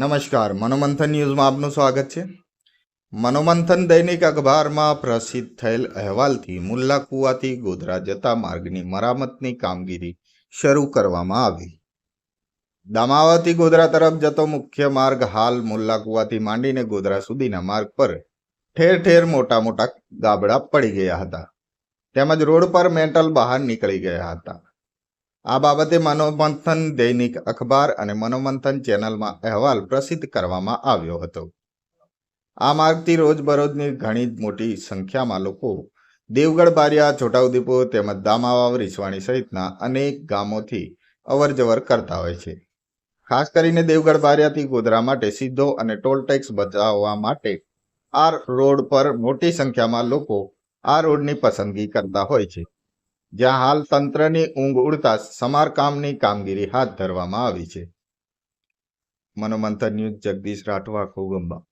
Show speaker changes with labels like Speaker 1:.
Speaker 1: નમસ્કાર, મનોમંથન ન્યૂઝમાં આપનું સ્વાગત છે. મનોમંથન દૈનિક અખબારમાં પ્રસિદ્ધ થયેલ અહેવાલથી મુલ્લા કુવાથી ગોધરા જતા માર્ગની મરામતની કામગીરી શરૂ કરવામાં આવી. દામાવાથી ગોધરા તરફ જતો મુખ્ય માર્ગ હાલ મુલ્લા કુવાથી માંડીને ગોધરા સુધીના માર્ગ પર ઠેર ઠેર મોટા મોટા ગાબડા પડી ગયા હતા. તેમજ રોડ પર મેટલ બહાર નીકળી ગયા હતા. આ બાબતે મનોમંથન દૈનિક અખબાર અને મનોમંથન ચેનલમાં અહેવાલ પ્રસિદ્ધ કરવામાં આવ્યો હતો. આ માર્ગથી રોજબરોજની ઘણી મોટી સંખ્યામાં લોકો દેવગઢ, બારિયા, છોટાઉદેપુર તેમજ દામાવાવ રીસવાણી સહિતના અનેક ગામોથી અવરજવર કરતા હોય છે. ખાસ કરીને દેવગઢ, બારિયાથી ગોધરા માટે સીધો અને ટોલ ટેક્સ બચાવવા માટે આ રોડ પર મોટી સંખ્યામાં લોકો આ રોડની પસંદગી કરતા હોય છે. જ્યાં હાલ તંત્રની ઊંઘ ઉડતા સમારકામની કામગીરી હાથ ધરવામાં આવી છે. મનોમંથન ન્યૂઝ જગદીશ રાઠવા, ખોગંબા.